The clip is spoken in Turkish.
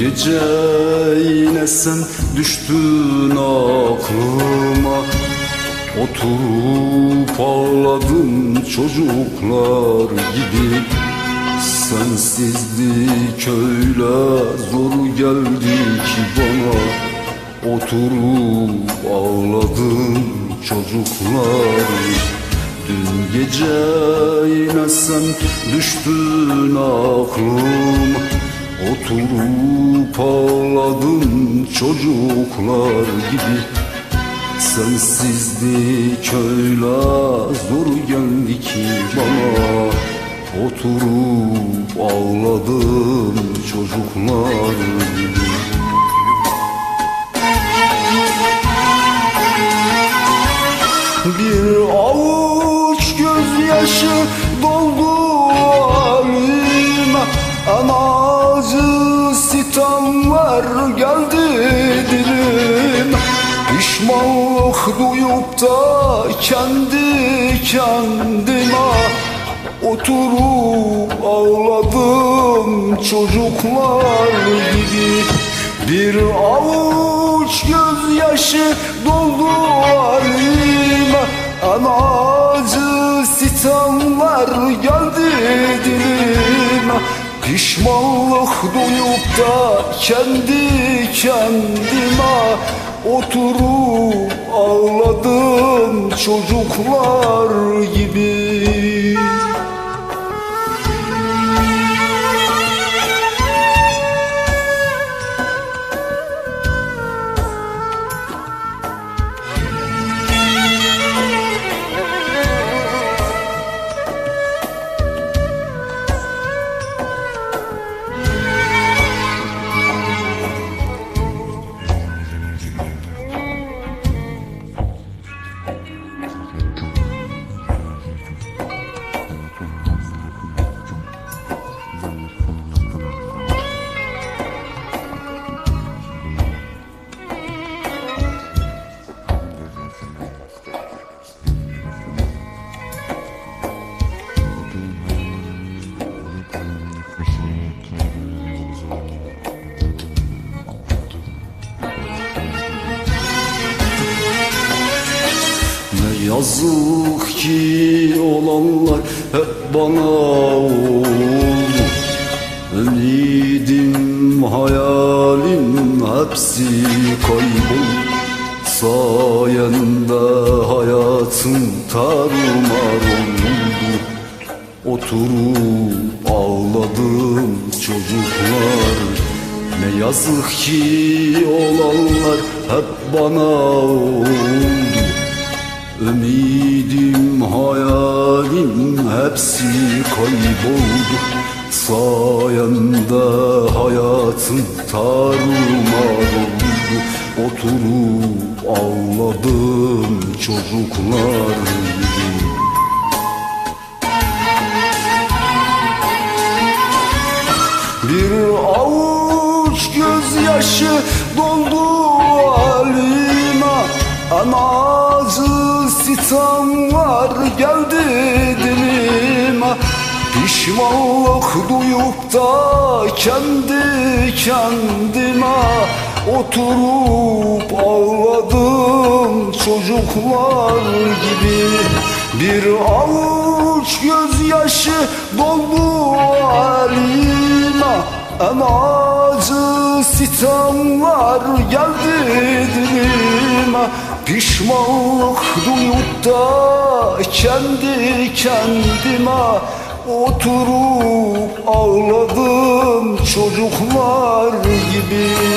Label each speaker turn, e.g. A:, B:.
A: gece yine sen düştün aklıma. Oturup ağladım çocuklar gibi. Sensizlik öyle zor geldi ki bana. Oturup ağladım çocuklar Dün gece yine sen düştün aklıma Oturup ağladım çocuklar gibi. Sensizlik öyle zor geldi ki bana. Oturup ağladım çocuklar gibi da kendi kendime Oturup ağladım çocuklar gibi. Bir avuç gözyaşı doldu halime Ama acı sitemler geldi dilime. Pişmanlık duyup da kendi kendime Oturup ağladım çocuklar gibi yazık ki olanlar hep bana oldu Ümidim, hayalim hepsi kayboldu Sayende hayatım tarumar oldu. Oturup ağladım çocuklar. Ne yazık ki olanlar hep bana oldu Ümidim, hayalim hepsi kayboldu. Sayende hayatım tarumar oldu. Oturup ağladım çocuklar gibi Bir avuç gözyaşı doldu halime. Ama acı sitemler geldi dilime. Pişmanlık duyup da kendi kendime Oturup ağladım çocuklar gibi. Bir avuç gözyaşı doldu halime Ama acı sitemler geldi dilime Pişmanlık duyup kendi kendime Oturup ağladım çocuklar gibi